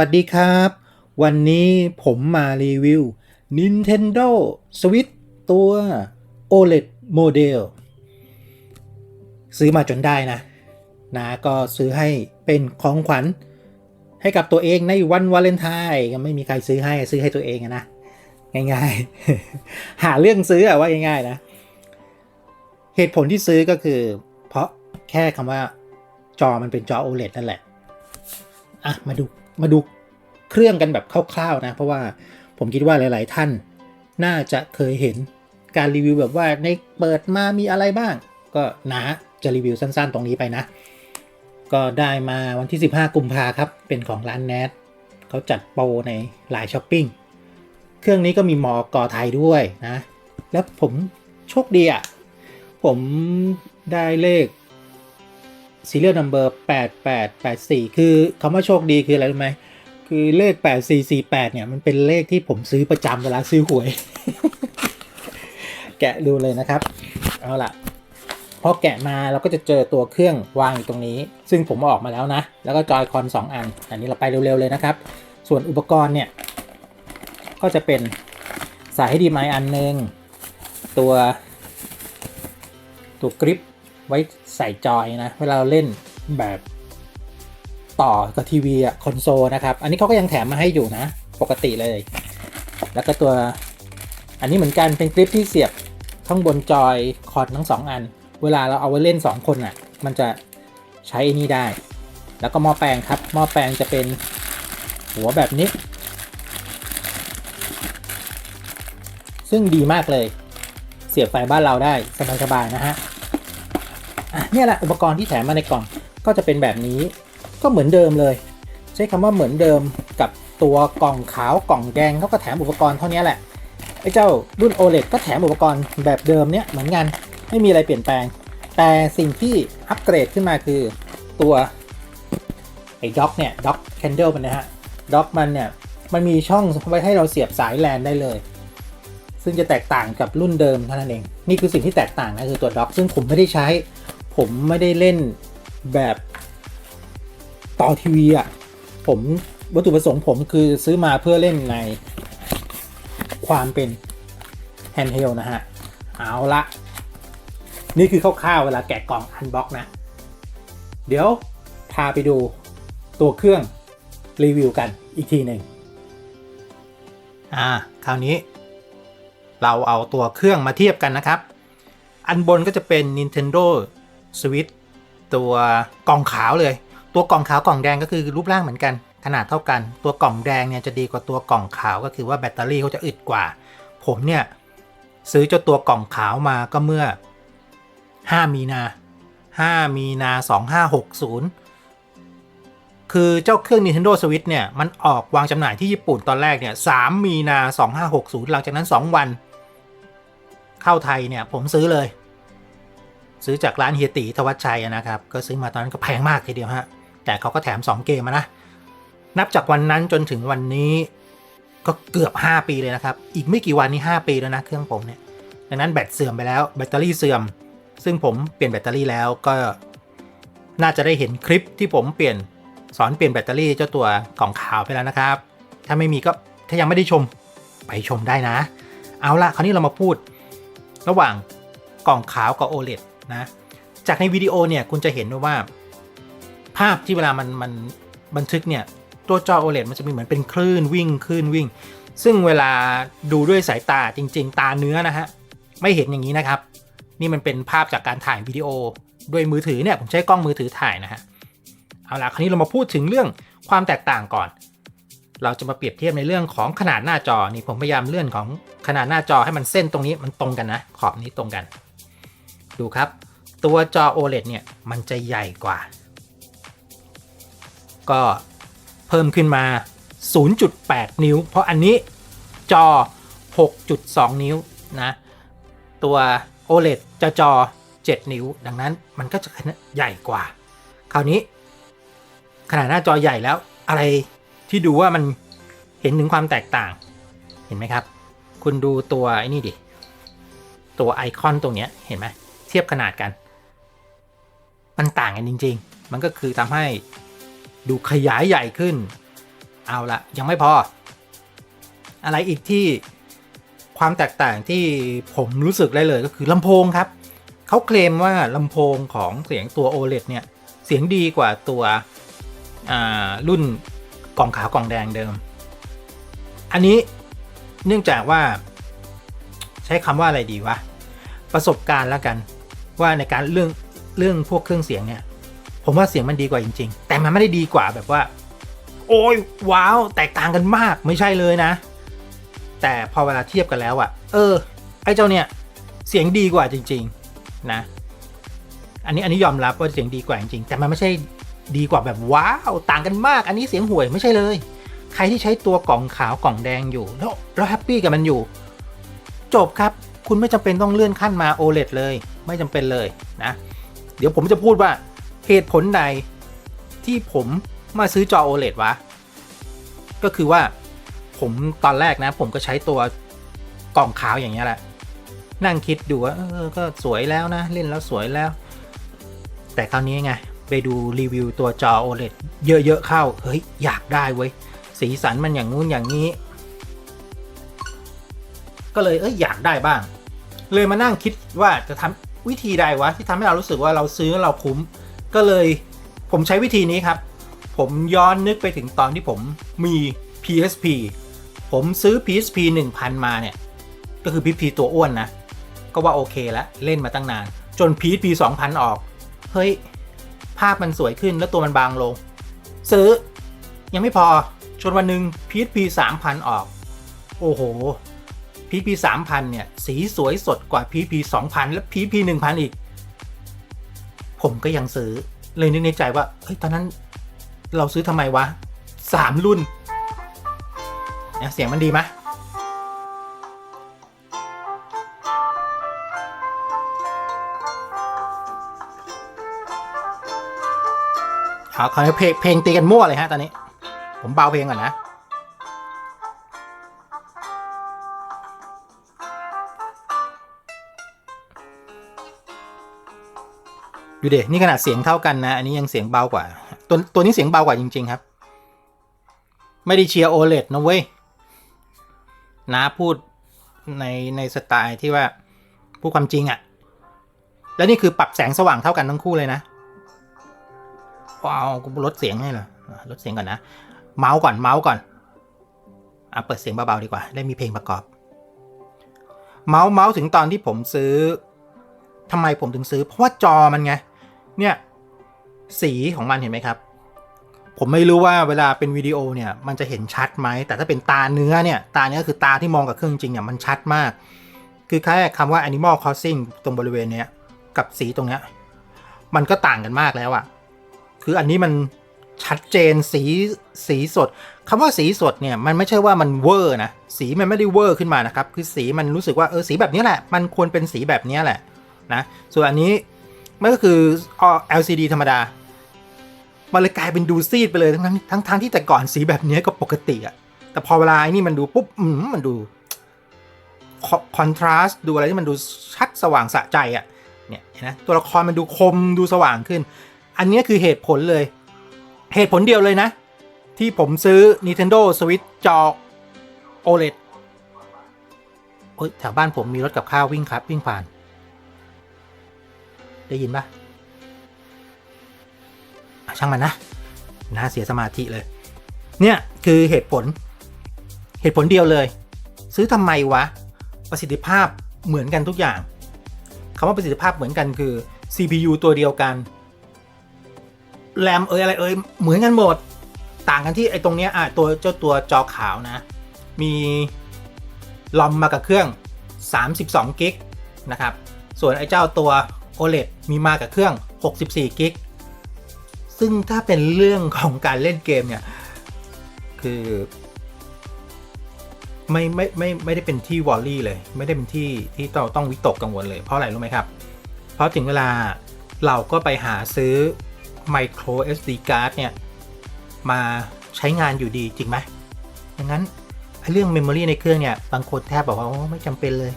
สวัสดีครับ วันนี้ผมมารีวิว Nintendo Switch ตัว OLED Model ซื้อมาจนได้นะ นะก็ซื้อให้เป็นของขวัญ ให้กับตัวเองในวันวาเลนไทน์ก็ไม่มีใครซื้อให้ซื้อให้ตัวเองนะ ง่ายๆ หาเรื่องซื้ออะว่าง่ายๆนะ เหตุผลที่ซื้อก็คือ เพราะแค่คำว่าจอมันเป็นจอ OLED นั่นแหละ อะ มาดูมาดู เครื่องกันแบบคร่าวๆนะ เพราะว่าผมคิดว่าหลาย ๆ ท่านน่าจะเคยเห็นการรีวิวแบบว่าในเปิดมามีอะไรบ้าง ก็นะจะรีวิวสั้น ๆ ตรงนี้ไปนะ ก็ได้มาวันที่ 15 กุมภาครับ เป็นของร้านแนทเขาจัดโปรในไลน์ช้อปปิ้งเครื่องนี้ก็มีหมอกอไทยด้วยนะ แล้วผมโชคดีอะ ผมได้เลข serial number 8884 คือคำว่าโชคดีคืออะไรรู้ไหม คือเลข8448เนี่ย มันเป็นเลขที่ผมซื้อประจำเวลาซื้อหวย แกะดูเลยนะครับ เอาล่ะพอแกะมาเราก็จะเจอตัวเครื่องวางอยู่ตรงนี้ ซึ่งผมเอาออกมาแล้วนะ แล้วก็จอยคอน 2 อัน อันนี้เราไปเร็ว ๆ เลยนะครับ ส่วนอุปกรณ์เนี่ย ก็จะเป็นสายให้ดีไมอันหนึ่งตัว ตัวกริปไว้ใส่จอยนะ เวลาเราเล่นแบบ ต่อกับทีวีอะคอนโซลนะครับ อันนี้เขาก็ยังแถมมาให้อยู่นะ ปกติเลย แล้วก็ตัวอันนี้เหมือนกันเป็นกริปที่เสียบข้างบนจอยคอนทั้งสองอัน เวลาเราเอาไว้เล่น 2 คนอะ มันจะใช้ไอ้นี่ได้ แล้วก็หม้อแปลงครับหม้อแปลงจะเป็นหัวแบบนี้ ซึ่งดีมากเลย เสียบไฟบ้านเราได้สบายๆนะฮะะนี่แหละอุปกรณ์ที่แถมมาในกล่องก็จะเป็นแบบนี้ ก็เหมือนเดิมเลย ใช้คำว่าเหมือนเดิมกับตัวกล่องขาวกล่องแดงเขาก็แถมอุปกรณ์เท่านี้แหละไอ้เจ้ารุ่น OLED ก็แถมอุปกรณ์แบบเดิมเนี่ยเหมือนกันไม่มีอะไรเปลี่ยนแปลง แต่สิ่งที่อัปเกรดขึ้นมาคือตัวไอ้ด็อกเนี่ยด็อกแคนเดิลมันนะฮะด็อกมันเนี่ยมันมีช่องไว้ให้เราเสียบสายแลนได้เลย ซึ่งจะแตกต่างกับรุ่นเดิมเท่านั้นเอง นี่คือสิ่งที่แตกต่างนะคือตัวด็อกซึ่งผมไม่ได้ใช้ ผมไม่ได้เล่นแบบ ต่อทีวีอะผมวัตถุประสงค์ผมคือซื้อมาเพื่อเล่นในความเป็นแฮนด์เฮลนะฮะ เอาละนี่คือคร่าวๆเวลาแกะกล่องอันบ็อกนะ เดี๋ยวพาไปดูตัวเครื่องรีวิวกันอีกทีหนึ่งอ่า คราวนี้ เราเอาตัวเครื่องมาเทียบกันนะครับ อันบนก็จะเป็น Nintendo Switch ตัวกล่องขาวเลย ตัวกล่องขาวกล่องแดงก็คือรูปร่างเหมือนกัน ขนาดเท่ากัน ตัวกล่องแดงเนี่ยจะดีกว่าตัวกล่องขาวก็คือว่าแบตเตอรี่เขาจะอึดกว่า ผมเนี่ยซื้อเจ้าตัวกล่องขาวมาก็เมื่อ 5 มีนา 5 มีนา 2560 คือเจ้าเครื่อง Nintendo Switch เนี่ย มันออกวางจำหน่ายที่ญี่ปุ่นตอนแรกเนี่ย 3 มีนา 2560 หลังจากนั้น 2 วัน เข้าไทยเนี่ย ผมซื้อเลย ซื้อจากร้านเฮียตีทวัชชัยนะครับ ก็ซื้อมาตอนนั้นก็แพงมากทีเดียวฮะ แต่เขาก็แถม 2 เกมมานะ นับจากวันนั้นจนถึงวันนี้ก็เกือบ 5 ปีเลยนะครับ อีกไม่กี่วันนี้ 5 ปีแล้วนะเครื่องผมเนี่ย ดังนั้นแบตเสื่อมไปแล้วแบตเตอรี่เสื่อม ซึ่งผมเปลี่ยนแบตเตอรี่แล้วก็น่าจะได้เห็นคลิปที่ผมเปลี่ยนสอนเปลี่ยนแบตเตอรี่เจ้าตัวกล่องขาวไปแล้วนะครับ ถ้าไม่มีก็ถ้ายังไม่ได้ชมไปชมได้นะ เอาละคราวนี้เรามาพูด ระหว่างกล่องขาวกับ OLED นะ จากในวิดีโอเนี่ยคุณจะเห็นว่า ภาพที่เวลามันมันบันทึกเนี่ย ตัวจอ OLED มันจะมีเหมือนเป็นคลื่นวิ่งคลื่นวิ่ง ซึ่งเวลาดูด้วยสายตาจริง ๆ ตาเนื้อนะฮะ ไม่เห็นอย่างนี้นะครับ นี่มันเป็นภาพจากการถ่ายวิดีโอด้วยมือถือเนี่ย ผมใช้กล้องมือถือถ่ายนะฮะ เอาล่ะ คราวนี้เรามาพูดถึงเรื่องความแตกต่างก่อน เราจะมาเปรียบเทียบในเรื่องของขนาดหน้าจอ นี่ผมพยายามเลื่อนของขนาดหน้าจอให้มันเส้นตรงนี้มันตรงกันนะ ขอบนี้ตรงกัน ดูครับ ตัวจอ OLED เนี่ย มันจะใหญ่กว่า ก็เพิ่มขึ้นมา 0.8 นิ้ว เพราะอันนี้จอ 6.2 นิ้วนะ ตัว OLED จะจอ 7 นิ้ว ดังนั้นมันก็จะใหญ่กว่า คราวนี้ ขนาดหน้าจอใหญ่แล้วอะไรที่ดูว่ามันเห็นถึงความแตกต่าง เห็นไหมครับ คุณดูตัวไอ้นี่ดิ ตัวไอคอนตรงเนี้ยเห็นไหมเทียบขนาดกัน มันต่างกันจริง ๆ มันก็คือทำให้ ดูขยายใหญ่ขึ้น เอาละยังไม่พอ อะไรอีกที่ความแตกต่างที่ผมรู้สึกได้เลยก็คือลำโพงครับ เขาเคลมว่าลำโพงของเสียงตัว OLED เนี่ย เสียงดีกว่าตัวรุ่นกล่องขาวกล่องแดงเดิม อันนี้เนื่องจากว่าใช้คำว่าอะไรดีวะ ประสบการณ์แล้วกันว่าในการเรื่องเรื่องพวกเครื่องเสียงเนี่ย ผมว่าเสียงมันดีกว่าจริง ๆ แต่มันไม่ได้ดีกว่าแบบว่า โอ้ยว้าวแตกต่างกันมากไม่ใช่เลยนะ แต่พอเวลาเทียบกันแล้วอะเออ ไอ้เจ้าเนี่ย เสียงดีกว่าจริง ๆ นะ อันนี้อันนี้ยอมรับว่าเสียงดีกว่าจริงๆแต่มันไม่ใช่ดีกว่าแบบว้าวต่างกันมาก อันนี้เสียงห่วยไม่ใช่เลย ใครที่ใช้ตัวกล่องขาวกล่องแดงอยู่ แล้วเราแฮปปี้กับมันอยู่ จบครับคุณไม่จำเป็นต้องเลื่อนขั้นมา OLED เลย ไม่จำเป็นเลยนะ เดี๋ยวผมจะพูดว่า เหตุผลใดที่ผมมาซื้อจอ OLED วะ ก็คือว่าผมตอนแรกนะ ผมก็ใช้ตัวกล่องขาวอย่างเงี้ยแหละ นั่งคิดดูว่าเออก็สวยแล้วนะ เล่นแล้วสวยแล้ว แต่คราวนี้ไง ไปดูรีวิวตัวจอ OLED เยอะ ๆ เข้า เฮ้ย อยากได้เว้ย สีสันมันอย่างงู้นอย่างนี้ ก็เลยเอ้ยอยากได้บ้าง เลยมานั่งคิดว่าจะทำวิธีใดวะที่ทำให้เรารู้สึกว่าเราซื้อเราคุ้ม ก็เลยผมใช้วิธีนี้ครับ ผมย้อนนึกไปถึงตอนที่ผมมี PSP ผมซื้อ PSP 1000 มาเนี่ย ก็คือ PSP ตัวอ้วนนะ ก็ว่าโอเคแล้วเล่นมาตั้งนาน จน PSP 2000 ออก เฮ้ย ภาพมันสวยขึ้นแล้วตัวมันบางลง ซื้อ ยังไม่พอจนวันหนึ่ง PSP 3000 ออก โอ้โห PSP 3000 เนี่ย สีสวยสดกว่า PSP 2000 และ PSP 1000 อีก ผมก็ยังซื้อ เลยนึกในใจว่าเฮ้ยตอนนั้นเราซื้อทำไมวะ3รุ่นเนี่ยเสียงมันดีไหมเอาคราวนี้เพลงเพลงตีกันมั่วเลยฮะตอนนี้ ผมเบาเพลงก่อนนะ ดูเดนี่ขนาดเสียงเท่ากันนะ อันนี้ยังเสียงเบากว่า ตัวตัวนี้เสียงเบากว่าจริง ๆ ครับ ไม่ได้เชียร์โอเลดนะเว้ยนะพูดในในสไตล์ที่ว่าพูดความจริงอะ่ะ แล้วนี่คือปรับแสงสว่างเท่ากันทั้งคู่เลยนะว้าวลดเสียงให้เหรอลดเสียงก่อนนะ เมาส์ก่อนเมาส์ก่อนอะเปิดเสียงเบาๆดีกว่า ได้มีเพลงประกอบ เมาส์เมาส์ถึงตอนที่ผมซื้อทำไมผมถึงซื้อ เพราะว่าจอมันไง เนี่ยสีของมันเห็นไหมครับ ผมไม่รู้ว่าเวลาเป็นวิดีโอเนี่ยมันจะเห็นชัดไหม แต่ถ้าเป็นตาเนื้อเนี่ยตาเนื้อคือตาที่มองกับเครื่องจริงเนี่ยมันชัดมาก คือแค่คำว่า Animal Crossing ตรงบริเวณเนี้ยกับสีตรงเนี้ยมันก็ต่างกันมากแล้วอะคืออันนี้มันชัดเจนสีสีสดคำว่าสีสดเนี่ยมันไม่ใช่ว่ามันเวอร์นะสีมันไม่ได้เวอร์ขึ้นมานะครับ คือสีมันรู้สึกว่าเออสีแบบนี้แหละ มันควรเป็นสีแบบนี้แหละนะส่วนอันนี้ มันก็คือ LCD ธรรมดา มันเลยกลายเป็นดูซีดไปเลยทั้งทั้งทั้งทั้งที่แต่ก่อนสีแบบนี้ก็ปกติอะแต่พอเวลาไอ้นี่มันดูปุ๊บอืมมันดูคอนทราสต์ดูอะไรที่มันดูชัดสว่างสะใจอะเนี่ยนะตัวละครมันดูคมดูสว่างขึ้น อันนี้คือเหตุผลเลย เหตุผลเดียวเลยนะ ที่ผมซื้อ Nintendo Switch จอ OLED โอ้ยแถวบ้านผมมีรถกับข้าววิ่งครับ วิ่งผ่าน ได้ยินปะอะช่างมันนะน่าเสียสมาธิเลย เนี่ยคือเหตุผล เหตุผลเดียวเลย ซื้อทำไมวะ ประสิทธิภาพเหมือนกันทุกอย่างคำว่าประสิทธิภาพเหมือนกันคือ CPU ตัวเดียวกันแรมเอยอะไรเอยเหมือนกันหมด ต่างกันที่ไอ้ตรงเนี้ยอะตัวเจ้าตัวจอขาวนะ มีลอมมากับเครื่อง 32กิกนะครับ ส่วนไอ้เจ้าตัว OLED มีมากับเครื่อง 64กิกซึ่งถ้าเป็นเรื่องของการเล่นเกมเนี่ย คือไม่ไม่ไม่ไม่ได้เป็นที่วอลลี่เลย ไม่ได้เป็นที่ที่เราต้องวิตกกังวลเลย เพราะอะไรรู้ไหมครับ เพราะถึงเวลาเราก็ไปหาซื้อ micro SD card เนี่ย มาใช้งานอยู่ดีจริงไหมดังนั้นเรื่อง memory ในเครื่องเนี่ย บางคนแทบบอกว่าไม่จำเป็นเลย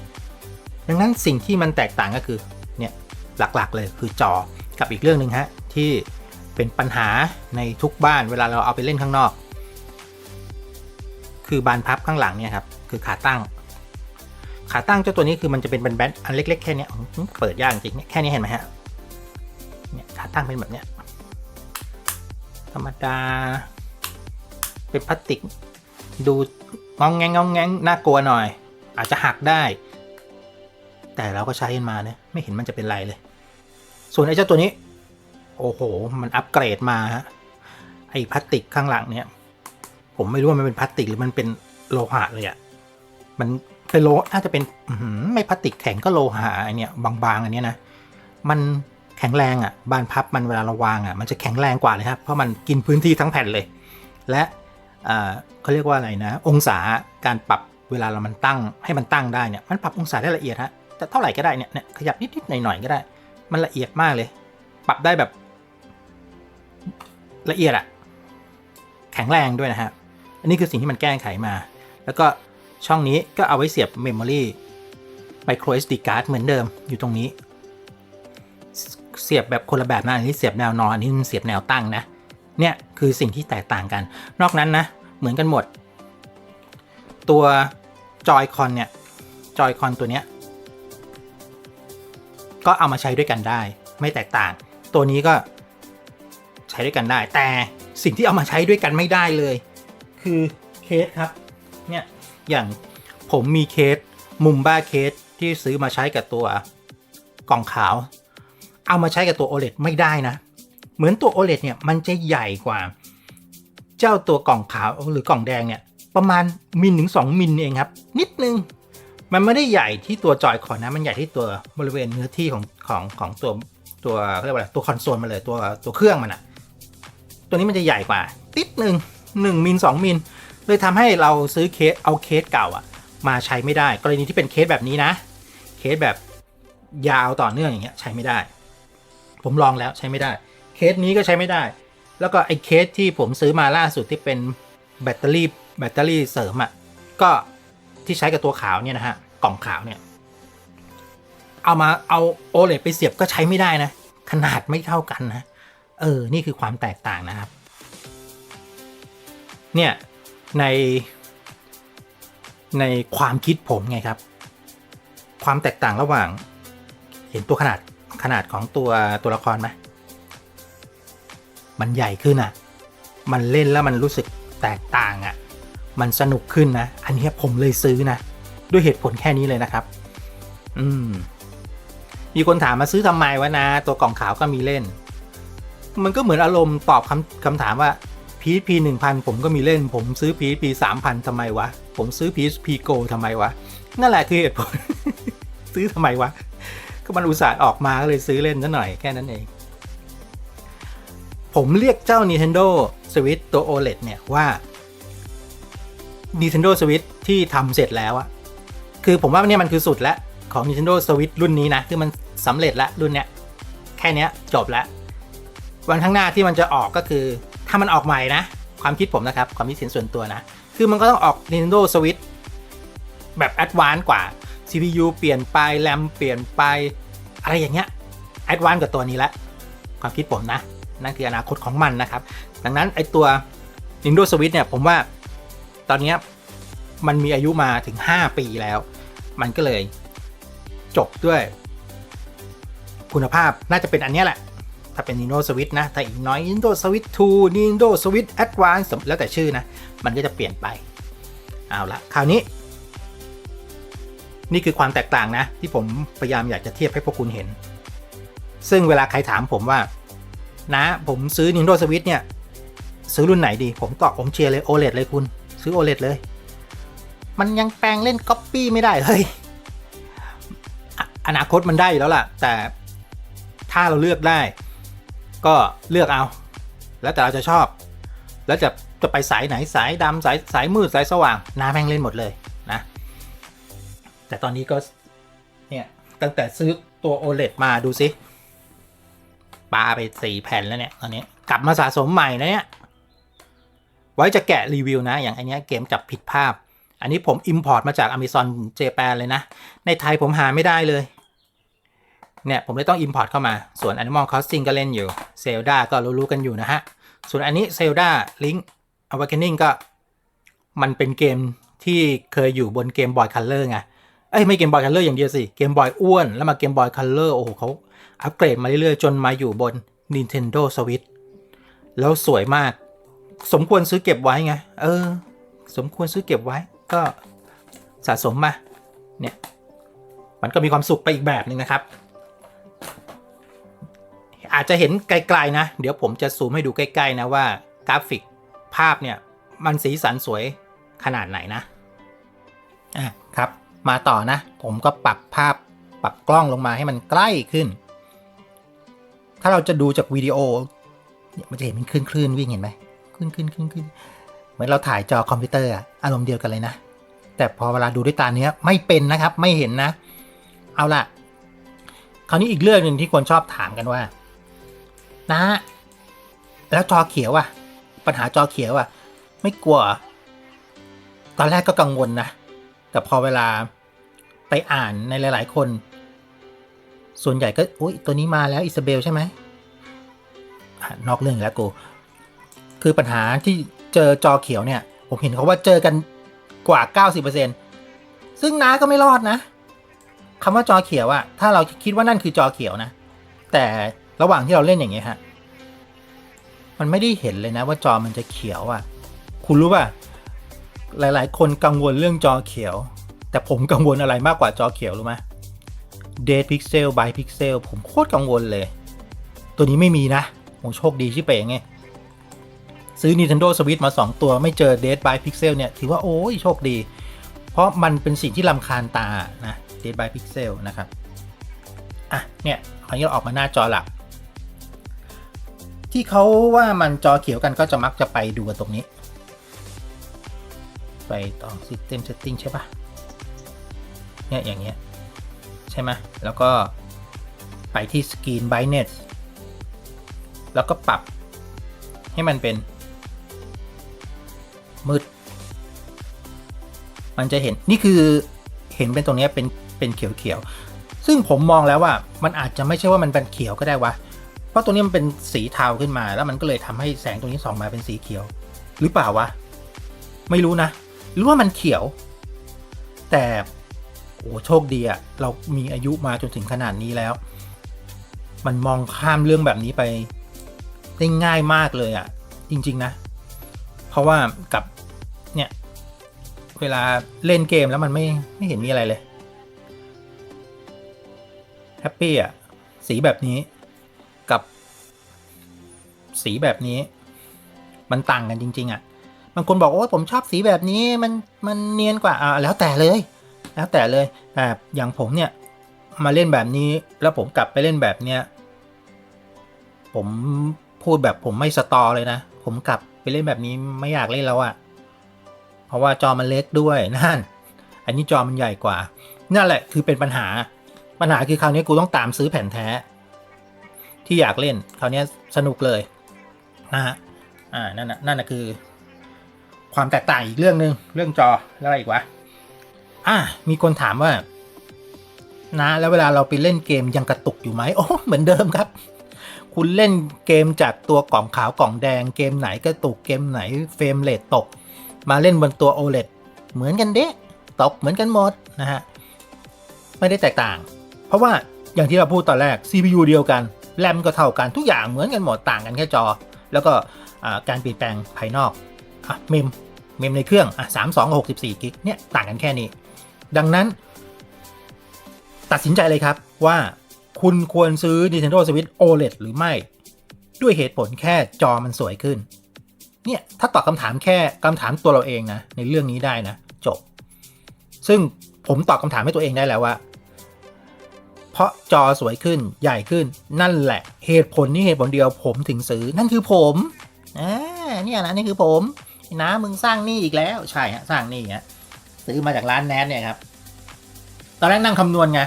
ดังนั้นสิ่งที่มันแตกต่างก็คือ เนี่ย หลักๆ เลยคือจอกับอีกเรื่องหนึ่งฮะที่เป็นปัญหาในทุกบ้านเวลาเราเอาไปเล่นข้างนอก คือบานพับข้างหลังเนี่ยครับคือขาตั้ง ขาตั้งเจ้าตัวนี้คือมันจะเป็นแบนๆอันเล็ก ๆ แค่เนี้ยเปิดยากจริงแค่นี้เห็นไหมฮะเนี่ยขาตั้งเป็นแบบเนี้ยธรรมดา เป็นพลาสติก ดูงองแงงงองแงงน่ากลัวหน่อย อาจจะหักได้ แต่เราก็ใช้มันมาเนี่ยไม่เห็นมันจะเป็นไรเลย ส่วนไอ้เจ้าตัวนี้ โอ้โห มันอัปเกรดมาฮะไอ้พลาสติกข้างหลังเนี่ย ผมไม่รู้ว่ามันเป็นพลาสติกหรือมันเป็นโลหะเลยอะ่ะมันเป็นโลน่าจะเป็นไม่พลาสติกแข็งก็โลหะไอเนี่ยบางๆอันเนี้ยนะมันแข็งแรงอะ่ะบานพับมันเวลาเราวางอะ่ะมันจะแข็งแรงกว่าเลยครับ เพราะมันกินพื้นที่ทั้งแผ่นเลย และเขาเรียกว่าอะไรนะ องศาการปรับเวลาเรามันตั้งให้มันตั้งได้เนี่ยมันปรับองศาได้ละเอียดฮะ แต่เท่าไหร่ก็ได้เนี่ยเนี่ยขยับนิดๆหน่อยๆก็ได้ มันละเอียดมากเลย ปรับได้แบบ ละเอียดอะแข็งแรงด้วยนะฮะ อันนี้คือสิ่งที่มันแก้ไขมา แล้วก็ช่องนี้ก็เอาไว้เสียบเมมโมรี micro SD card เหมือนเดิมอยู่ตรงนี้ เสียบแบบคนละแบบนะอันนี้เสียบแนวนอนอันนี้เสียบแนวตั้งนะ เนี่ยคือสิ่งที่แตกต่างกัน นอกนั้นนะ เหมือนกันหมด ตัวจอยคอนเนี่ยจอยคอนตัวเนี้ย ก็เอามาใช้ด้วยกันได้ ไม่แตกต่าง ตัวนี้ก็ใช้ด้วยกันได้ แต่สิ่งที่เอามาใช้ด้วยกันไม่ได้เลย คือเคสครับเนี่ยอย่างผมมีเคสมุมบ้าเคสที่ซื้อมาใช้กับตัวกล่องขาว เอามาใช้กับตัว OLED ไม่ได้นะ เหมือนตัว OLED เนี่ยมันจะใหญ่กว่า เจ้าตัวกล่องขาวหรือกล่องแดงเนี่ยประมาณมิลถึง2มิลเองครับ นิดนึง มันไม่ได้ใหญ่ที่ตัวจอยคอนนะ มันใหญ่ที่ตัวบริเวณเนื้อที่ของของของตัวตัวเรียกว่าอะไรตัวคอนโซลมันเลยตัวตัวเครื่องมันอะตัวนี้มันจะใหญ่กว่า ติดหนึ่งหนึ่งมิลสองมิลเลยทำให้เราซื้อเคสเอาเคสเก่าอะมาใช้ไม่ได้ กรณีที่เป็นเคสแบบนี้นะ เคสแบบยาวต่อเนื่องอย่างเงี้ยใช้ไม่ได้ ผมลองแล้วใช้ไม่ได้ เคสนี้ก็ใช้ไม่ได้ แล้วก็ไอ้เคสที่ผมซื้อมาล่าสุดที่เป็นแบตเตอรี่แบตเตอรี่เสริมอะ่ะก็ที่ใช้กับตัวขาวเนี่ยนะฮะ กล่องขาวเนี่ย เอามาเอาโอเลไปเสียบก็ใช้ไม่ได้นะ ขนาดไม่เท่ากันนะ เออ นี่คือความแตกต่างนะครับ เนี่ย ในในความคิดผมไงครับ ความแตกต่างระหว่าง เห็นตัวขนาดขนาดของตัวตัวละครไหมมันใหญ่ขึ้นอะ มันเล่นแล้วมันรู้สึกแตกต่างอะ มันสนุกขึ้นนะ อันนี้ผมเลยซื้อนะ ด้วยเหตุผลแค่นี้เลยนะครับ อืม มีคนถามมาซื้อทำไมวะนะ ตัวกล่องขาวก็มีเล่น มันก็เหมือนอารมณ์ตอบคำคำถามว่าพีพีหนึ่งพันผมก็มีเล่น ผมซื้อพีพีสามพันทำไมวะ ผมซื้อพีพีโกทำไมวะ นั่นแหละคือเหตุผล ซื้อทำไมวะ ก็มันอุตส่าห์ออกมาก็เลยซื้อเล่นซะหน่อยแค่นั้นเอง ผมเรียกเจ้า Nintendo Switch ตัว OLED เนี่ยว่า Nintendo Switch ที่ทำเสร็จแล้วอะ คือผมว่าเนี่ยมันคือสุดแล้วของ Nintendo Switch รุ่นนี้นะ คือมันสำเร็จแล้วรุ่นเนี้ย แค่นี้จบแล้ว วันข้างหน้าที่มันจะออกก็คือ ถ้ามันออกใหม่นะ ความคิดผมนะครับ ความคิดเห็นส่วนตัวนะ คือมันก็ต้องออก Nintendo Switch แบบ Advanced กว่า CPU เปลี่ยนไปแรมเปลี่ยนไป อะไรอย่างเงี้ย Advanced กว่าตัวนี้ละความคิดผมนะ นั่นคืออนาคตของมันนะครับ ดังนั้นไอตัว Nintendo Switch เนี่ยผมว่าตอนเนี้ย มันมีอายุมาถึง 5 ปีแล้ว มันก็เลยจบด้วย คุณภาพน่าจะเป็นอันนี้แหละ ถ้าเป็น Nintendo Switch นะ ถ้าอีกน้อย Nintendo Switch 2 Nintendo Switch Advance แล้วแต่ชื่อนะ มันก็จะเปลี่ยนไป เอาละคราวนี้ นี่คือความแตกต่างนะ ที่ผมพยายามอยากจะเทียบให้พวกคุณเห็น ซึ่งเวลาใครถามผมว่า นะผมซื้อ Nintendo Switch เนี่ยซื้อรุ่นไหนดี ผมตอบผมเชียร์เลย OLED เลยคุณ ซื้อ OLED เลย มันยังแปลงเล่น Copy ไม่ได้เลยออนาคตมันได้แล้วล่ะ แต่ถ้าเราเลือกได้ ก็เลือกเอา แล้วแต่เราจะชอบ แล้วจะจะไปสายไหนสายดำสายสายมืดสายสว่างน้าแม่งเล่นหมดเลยนะ แต่ตอนนี้ก็ เนี่ย ตั้งแต่ซื้อตัว OLED มาดูสิปาไปสี่แผ่นแล้วเนี่ยตอนนี้กลับมาสะสมใหม่นะเนี่ย ไว้จะแกะรีวิวนะ อย่างอันเนี้ยเกมจับผิดภาพ อันนี้ผม Import มาจาก Amazon Japan เลยนะ ในไทยผมหาไม่ได้เลย เนี่ย ผมเลยต้อง Import เข้ามา ส่วน Animal Crossing ก็เล่นอยู่ Zelda ก็รู้ๆกันอยู่นะฮะ ส่วนอันนี้ Zelda Link Awakening ก็มันเป็นเกมที่เคยอยู่บนเกมบอยคัลเลอร์ไง เอ้ย ไม่เกมบอยคัลเลอร์อย่างเดียวสิ เกมบอยอ้วน แล้วมาเกมบอยคัลเลอร์โอ้โหเขาอัปเกรดมาเรื่อยๆ จนมาอยู่บน Nintendo Switch แล้วสวยมาก สมควรซื้อเก็บไว้ไง เออ สมควรซื้อเก็บไว้ ก็สะสมมาเนี่ยมันก็มีความสุขไปอีกแบบหนึ่งนะครับ อาจจะเห็นไกลๆนะ เดี๋ยวผมจะซูมให้ดูใกล้ๆนะว่ากราฟิกภาพเนี่ยมันสีสันสวยขนาดไหนนะอะครับมาต่อนะ ผมก็ปรับภาพปรับกล้องลงมาให้มันใกล้ขึ้น ถ้าเราจะดูจากวิดีโอเนี่ยมันจะเห็นเป็นคลื่นคลื่นๆวิ่งเห็นไหมคลื่นคลื่นคลื่นคลื่น เหมือนเราถ่ายจอคอมพิวเตอร์อารมณ์เดียวกันเลยนะ แต่พอเวลาดูด้วยตาเนี้ยไม่เป็นนะครับไม่เห็นนะ เอาล่ะ คราวนี้อีกเรื่องหนึ่งที่คนชอบถามกันว่า นะ แล้วจอเขียวอะปัญหาจอเขียวอะไม่กลัว ตอนแรกก็กังวลนะ แต่พอเวลาไปอ่านในหลาย ๆ คน ส่วนใหญ่ก็อุ้ยตัวนี้มาแล้วอิซาเบลใช่ไหมนอกเรื่องแล้วกู คือปัญหาที่ เจอจอเขียวเนี่ย ผมเห็นเขาว่าเจอกันกว่า 90%ซึ่งน้าก็ไม่รอดนะคำว่าจอเขียวอะถ้าเราคิดว่านั่นคือจอเขียวนะ แต่ระหว่างที่เราเล่นอย่างเงี้ยฮะ มันไม่ได้เห็นเลยนะว่าจอมันจะเขียวอะคุณรู้ป่ะ หลาย ๆ คนกังวลเรื่องจอเขียว แต่ผมกังวลอะไรมากกว่าจอเขียวรู้ไหม Dead Pixel by Pixel ผมโคตรกังวลเลย ตัวนี้ไม่มีนะโอ้โชคดีชิเป๋งไง ซื้อ Nintendo Switch มา 2 ตัวไม่เจอ Dead by Pixel เนี่ย ถือว่าโอ้ยโชคดี เพราะมันเป็นสิ่งที่ลำคาญตา นะ Dead by Pixel นะครับ อะ เนี่ยคราวนี้เราออกมาหน้าจอหลัก ที่เขาว่ามันจอเขียวกันก็จะมักจะไปดูกันตรงนี้ ไปต่อ System Setting ใช่ปะเนี่ยอย่างเงี้ย ใช่ไหมแล้วก็ไปที่ Screen Brightness แล้วก็ปรับให้มันเป็น มืด มันจะเห็นนี่คือเห็นเป็นตรงนี้เป็นเป็นเขียวๆ ซึ่งผมมองแล้วว่ามันอาจจะไม่ใช่ว่ามันเป็นเขียวก็ได้วะ เพราะตรงนี้มันเป็นสีเทาขึ้นมาแล้วมันก็เลยทำให้แสงตรงนี้ส่องมาเป็นสีเขียว หรือเปล่าวะ ไม่รู้นะ หรือว่ามันเขียว แต่โอ้โชคดีอะเรามีอายุมาจนถึงขนาดนี้แล้ว มันมองข้ามเรื่องแบบนี้ไปได้ง่ายมากเลยอะจริง ๆ นะ เพราะว่ากับเนี่ย เวลาเล่นเกมแล้วมันไม่ไม่เห็นมีอะไรเลยแฮปปี้อะ สีแบบนี้กับ สีแบบนี้ มันต่างกันจริง ๆ อะบางคนบอกโอ้ผมชอบสีแบบนี้มันมันเนียนกว่าอ่าแล้วแต่เลย แล้วแต่เลยแต่อย่างผมเนี่ย มาเล่นแบบนี้ แล้วผมกลับไปเล่นแบบเนี้ยผมพูดแบบผมไม่สตอเลยนะ ผมกลับ ไปเล่นแบบนี้ไม่อยากเล่นแล้วอะเพราะว่าจอมันเล็กด้วยนั่น อันนี้จอมันใหญ่กว่า นั่นแหละคือเป็นปัญหา ปัญหาคือคราวนี้กูต้องตามซื้อแผ่นแท้ ที่อยากเล่น คราวนี้สนุกเลยนะฮะ อ่า นั่นน่ะนั่นน่ะคือ ความแตกต่างอีกเรื่องหนึ่งเรื่องจอแล้วอะไรอีกวะ อะมีคนถามว่า นะ แล้วเวลาเราไปเล่นเกมยังกระตุกอยู่ไหมโอ้เหมือนเดิมครับ คุณเล่นเกมจากตัวกล่องขาวกล่องแดงเกมไหนกระตุกเกมไหนเฟรมเรทตก มาเล่นบนตัว OLED เหมือนกันเด้ตกเหมือนกันหมดนะฮะ ไม่ได้แตกต่าง เพราะว่าอย่างที่เราพูดตอนแรก CPU เดียวกันแรมก็เท่ากันทุกอย่างเหมือนกันหมดต่างกันแค่จอ แล้วก็การเปลี่ยนแปลงภายนอกอะเมมเมมในเครื่องอะสามสองหกสิบสี่กิกเนี่ยต่างกันแค่นี้ ดังนั้น ตัดสินใจเลยครับว่า คุณควรซื้อ Nintendo Switch OLED หรือไม่ ด้วยเหตุผลแค่จอมันสวยขึ้น เนี่ย ถ้าตอบคำถามแค่คำถามตัวเราเองนะ ในเรื่องนี้ได้นะ จบ ซึ่งผมตอบคำถามให้ตัวเองได้แล้วว่า เพราะจอสวยขึ้นใหญ่ขึ้นนั่นแหละ เหตุผลนี้เหตุผลเดียวผมถึงซื้อ นั่นคือผมอ่าเนี่ยนะนี่คือผมนะมึงสร้างนี้อีกแล้วใช่ฮะสร้างนี้ฮะซื้อมาจากร้านแนทเนี่ยครับ ตอนแรกนั่งคำนวณไง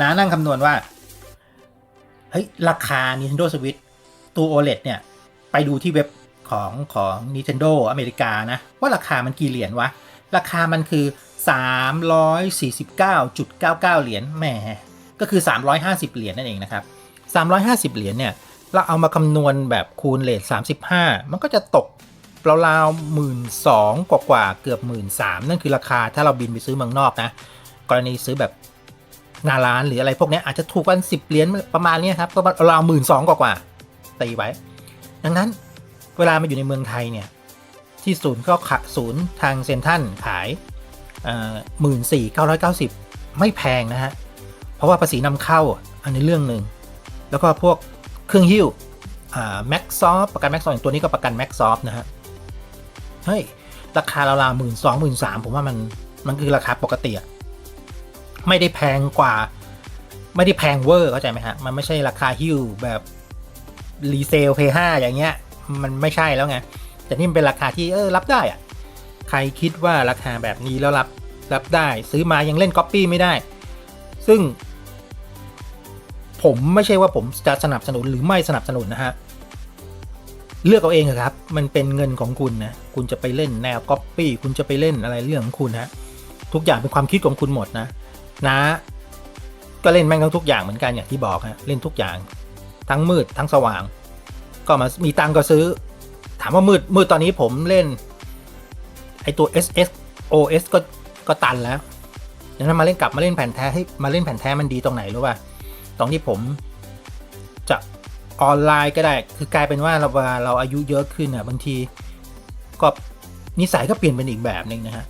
นะนั่งคำนวณว่า เฮ้ยราคา Nintendo Switch ตัว OLED เนี่ย ไปดูที่เว็บของของ Nintendo อเมริกานะ ว่าราคามันกี่เหรียญวะ ราคามันคือ 349.99 เหรียญแหมก็คือ 350 เหรียญนั่นเองนะครับ 350 เหรียญเนี่ย เราเอามาคำนวณแบบคูณเลท35 มันก็จะตกราวๆหมื่นสองกว่าเกือบหมื่นสามนั่นคือราคาถ้าเราบินไปซื้อเมืองนอกนะ กรณีซื้อแบบ หนาร้านหรืออะไรพวกนี้อาจจะถูกกันสิบเหรียญประมาณนี้ครับก็ราวหมื่นสองกว่าตีไว้ ดังนั้นเวลามาอยู่ในเมืองไทยเนี่ยที่ศูนย์ก็ขะศูนย์ทางเซ็นทรัลขายหมื่นสี่เก้าร้อยเก้าสิบไม่แพงนะฮะ เพราะว่าภาษีนำเข้าอันนี้เรื่องหนึ่ง แล้วก็พวกเครื่องหิ้วอ่าแม็กซอฟประกันแม็กซอฟตัวนี้ก็ประกันแม็กซอฟนะฮะ เฮ้ย ราคาราวๆหมื่นสองหมื่นสามผมว่ามันมันคือราคาปกติอะ ไม่ได้แพงกว่า ไม่ได้แพงเวอร์เข้าใจไหมฮะ มันไม่ใช่ราคาฮิ้วแบบรีเซลเพย์ห้าอย่างเงี้ย มันไม่ใช่แล้วไง แต่นี่มันเป็นราคาที่เออรับได้อะใครคิดว่าราคาแบบนี้แล้วรับรับได้ ซื้อมายังเล่นก๊อปปี้ไม่ได้ ซึ่ง ผมไม่ใช่ว่าผมจะสนับสนุนหรือไม่สนับสนุนนะฮะเลือกเอาเองครับ มันเป็นเงินของคุณนะ คุณจะไปเล่นแนวก๊อปปี้ คุณจะไปเล่นอะไรเรื่องของคุณฮะทุกอย่างเป็นความคิดของคุณหมดนะ นะก็เล่นแม่งทั้งทุกอย่างเหมือนกันอย่างที่บอกฮะเล่นทุกอย่าง ทั้งมืดทั้งสว่าง ก็มามีตังก็ซื้อ ถามว่ามืดมืดตอนนี้ผมเล่น ไอตัว SS OS ก็ก็ตันแล้วดังนั้นมาเล่นกลับมาเล่นแผ่นแท้ให้มาเล่นแผ่นแท้มันดีตรงไหนรู้ป่ะตรงที่ผมจะออนไลน์ก็ได้ คือกลายเป็นว่าเราเวลาเราอายุเยอะขึ้นอะบางทีก็นิสัยก็เปลี่ยนเป็นอีกแบบหนึ่งนะฮะ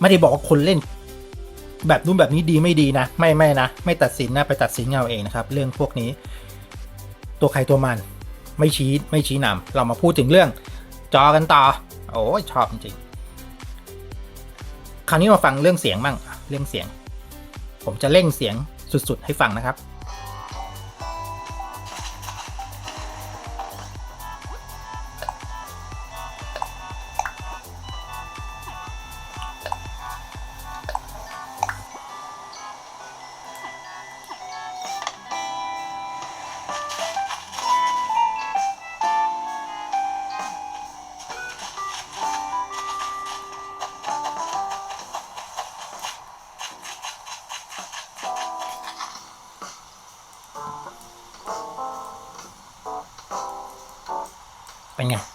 ไม่ได้บอกว่าคนเล่น แบบนู้นแบบนี้ดีไม่ดีนะ ไม่ไม่นะ ไม่ตัดสินนะไปตัดสินเอาเองนะครับ เรื่องพวกนี้ ตัวใครตัวมันไม่ชี้ไม่ชี้นำเรามาพูดถึงเรื่อง จอกันต่อ โอ้ชอบจริงๆคราวนี้มาฟังเรื่องเสียงบ้างเรื่องเสียง ผมจะเร่งเสียงสุดๆ ให้ฟังนะครับ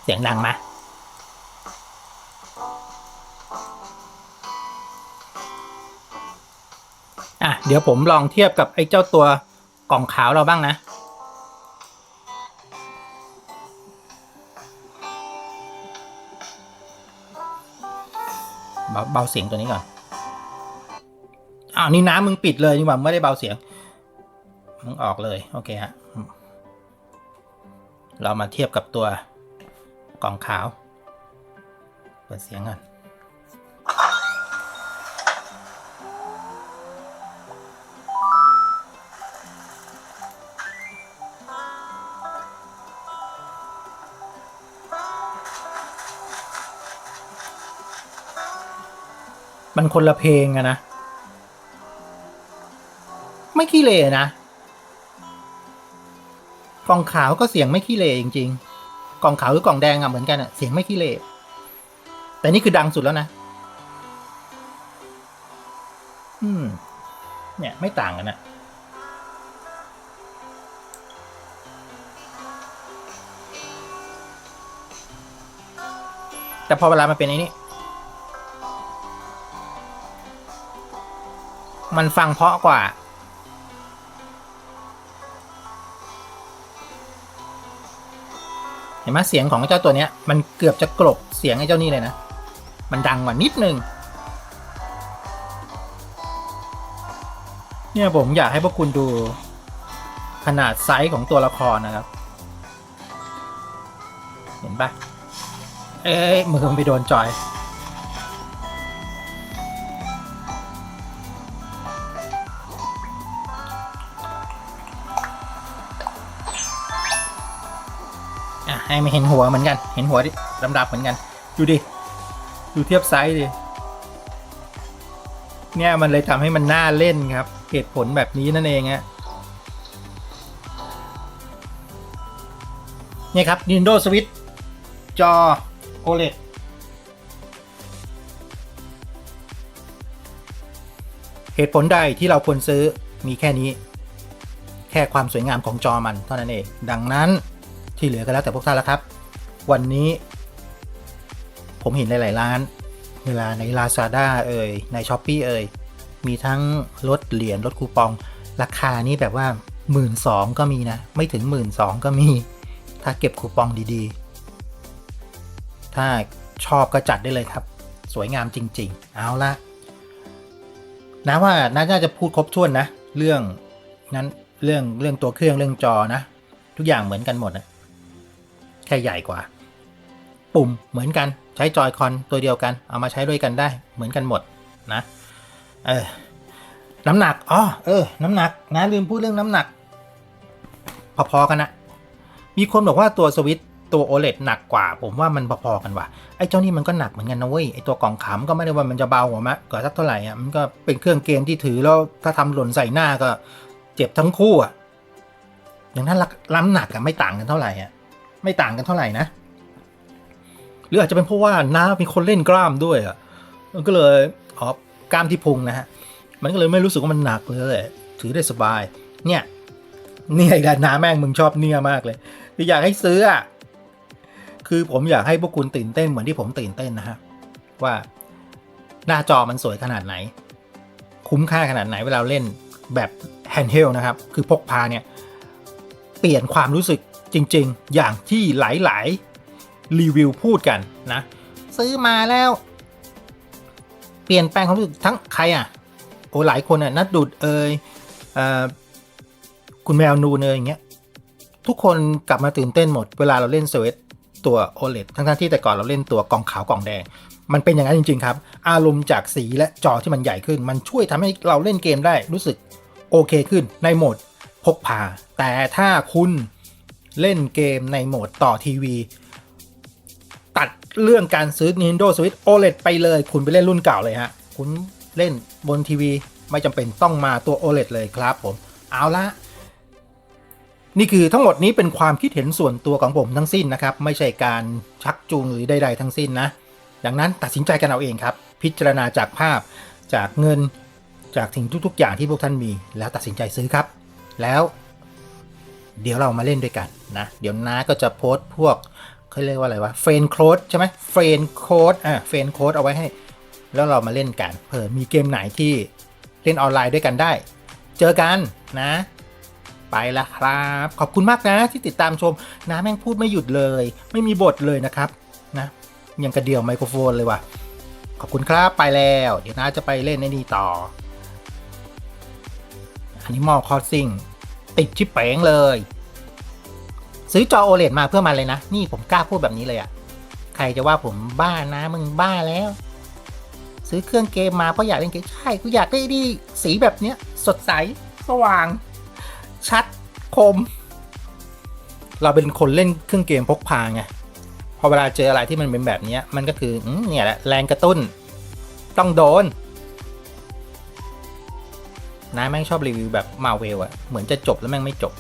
เป็นไงเสียงดังไหมอะ เดี๋ยวผมลองเทียบกับไอ้เจ้าตัวกล่องขาวเราบ้างนะ เบาเบาเสียงตัวนี้ก่อน อ้าว นี่น้ำมึงปิดเลยนี่หว่าไม่ได้เบาเสียง มึงออกเลย โอเคฮะ เรามาเทียบกับตัว กล่องขาว เปิดเสียงก่อนมันคนละเพลงอะนะ ไม่ขี้เลนะกล่องขาวก็เสียงไม่ขี้เลจริง ๆ กล่องขาวหรือกล่องแดงอะเหมือนกันอะเสียงไม่ขี้เลแต่นี่คือดังสุดแล้วนะ อืม เนี่ยไม่ต่างกันนะแต่พอเวลามันเป็นไอ้นี่ มันฟังเพราะกว่า เห็นไหมเสียงของเจ้าตัวเนี้ยมันเกือบจะกลบเสียงไอ้เจ้านี่เลยนะ มันดังกว่านิดนึง เนี่ยผมอยากให้พวกคุณดูขนาดไซส์ของตัวละครนะครับ เห็นปะเอ้ยมือมันไปโดนจอย ให้มันเห็นหัวเหมือนกัน เห็นหัวดิดำๆเหมือนกัน ดูดิ ดูเทียบไซส์ดิ เนี่ยมันเลยทำให้มันน่าเล่นครับ เหตุผลแบบนี้นั่นเองฮะเนี่ยครับ Nintendo Switch จอ OLED เหตุผลใดที่เราควรซื้อมีแค่นี้ แค่ความสวยงามของจอมันเท่านั้นเอง ดังนั้น ที่เหลือก็แล้วแต่พวกท่านแล้วครับ วันนี้ ผมเห็นหลาย ๆ ร้าน เวลาใน Lazada เอ่ยใน s h อ p e e เอ่ยมีทั้งลดเหรียญลดคูปอง ราคานี้แบบว่า 1 2ื่นก็มีนะ ไม่ถึง 1 2ื่นก็มี ถ้าเก็บคูปองดีๆ ถ้าชอบก็จัดได้เลยครับ สวยงามจริง ๆ เอาละนะว่าน่าจะพูดครบถ้วนนะ เรื่องนั้นเรื่องเรื่องตัวเครื่องเรื่องจอนะ ทุกอย่างเหมือนกันหมดนะ ค่ใหญ่กว่า ปุ่มเหมือนกันใช้จอยคอนตัวเดียวกัน เอามาใช้ด้วยกันได้เหมือนกันหมดนะเออน้ำหนักอ๋อเออ น้ำหนักนะลืมพูดเรื่องน้ำหนัก พอๆกันนะมีคนบอกว่าตัวสวิตตัว OLED หนักกว่า ผมว่ามันพอๆกันว่ะไอ้เจ้านี่มันก็หนักเหมือนกันนะเว้ยไอ้ตัวกล่องขำก็ไม่ได้ว่ามันจะเบากว่ามะกว่าสักเท่าไหร่อะมันก็เป็นเครื่องเกมที่ถือแล้วถ้าทำหล่นใส่หน้าก็ เจ็บทั้งคู่อะอย่างนั้นล้ำหนักอะไม่ต่างกันเท่าไหร่อะ ไม่ต่างกันเท่าไหร่นะ หรืออาจจะเป็นเพราะว่าน้ามีคนเล่นกล้ามด้วยอะมันก็เลยอ๋อกล้ามที่พุงนะฮะมันก็เลยไม่รู้สึกว่ามันหนักเลยถือได้สบาย เนี่ยเนี่ยอีกแล้วน้าแม่งมึงชอบเนี่ยมากเลยคืออยากให้ซื้ออะคือผมอยากให้พวกคุณตื่นเต้นเหมือนที่ผมตื่นเต้นนะฮะว่าหน้าจอมันสวยขนาดไหน คุ้มค่าขนาดไหนเวลาเล่นแบบแฮนด์เฮลนะครับ คือพกพาเนี่ย เปลี่ยนความรู้สึก จริงๆ อย่างที่หลายๆ รีวิวพูดกันนะ ซื้อมาแล้ว เปลี่ยนแปลงความรู้สึกทั้งใครอะ โอ้หลายคนอะนัดดุดเอยเออคุณแมวนูเอยอย่างเงี้ยทุกคนกลับมาตื่นเต้นหมดเวลาเราเล่นสวิตตัว OLED ทั้งๆที่แต่ก่อนเราเล่นตัวกล่องขาวกล่องแดง มันเป็นอย่างนั้นจริง ๆ ครับ อารมณ์จากสีและจอที่มันใหญ่ขึ้น มันช่วยทำให้เราเล่นเกมได้รู้สึกโอเคขึ้นในโหมดพกพาแต่ถ้าคุณ เล่นเกมในโหมดต่อทีวี ตัดเรื่องการซื้อ Nintendo Switch OLED ไปเลย คุณไปเล่นรุ่นเก่าเลยฮะ คุณเล่นบนทีวี ไม่จำเป็นต้องมาตัว OLED เลยครับผม เอาละนี่คือทั้งหมดนี้เป็นความคิดเห็นส่วนตัวของผมทั้งสิ้นนะครับ ไม่ใช่การชักจูงหรือใด ๆ ทั้งสิ้นนะ ดังนั้นตัดสินใจกันเอาเองครับ พิจารณาจากภาพ จากเงิน จากสิ่งทุกๆ อย่างที่พวกท่านมี แล้วตัดสินใจซื้อครับ แล้ว เดี๋ยวเรามาเล่นด้วยกันนะเดี๋ยวน้าก็จะโพสต์พวกเขาเรียกว่าอะไรวะเฟรนโค้ดใช่ไหมเฟรนโค้ดอะเฟรนโค้ดเอาไว้ให้ แล้วเรามาเล่นกันเผื่อมีเกมไหนที่เล่นออนไลน์ด้วยกันได้ เจอกันนะ ไปละครับ ขอบคุณมากนะที่ติดตามชมน้าแม่งพูดไม่หยุดเลย ไม่มีบทเลยนะครับนะยังกระเดี่ยวไมโครโฟนเลยว่ะขอบคุณครับไปแล้ว เดี๋ยวน้าจะไปเล่นในนี่ต่อ อันนี้มอลคอสซิง ติดชิปเป๋งเลย ซื้อจอ OLED มาเพื่อมันเลยนะ นี่ผมกล้าพูดแบบนี้เลยอะใครจะว่าผมบ้านะมึงบ้าแล้ว ซื้อเครื่องเกมมาเพราะอยากเล่นเกมใช่กูอยากได้ดีสีแบบเนี้ย สดใสสว่าง ชัดคม เราเป็นคนเล่นเครื่องเกมพกพาไงพอเวลาเจออะไรที่มันเป็นแบบเนี้ยมันก็คือเนี่ยแหละแรงกระตุ้น ต้องโดน น้าแม่งชอบรีวิวแบบมาเวลอะเหมือนจะจบแล้วแม่งไม่จบ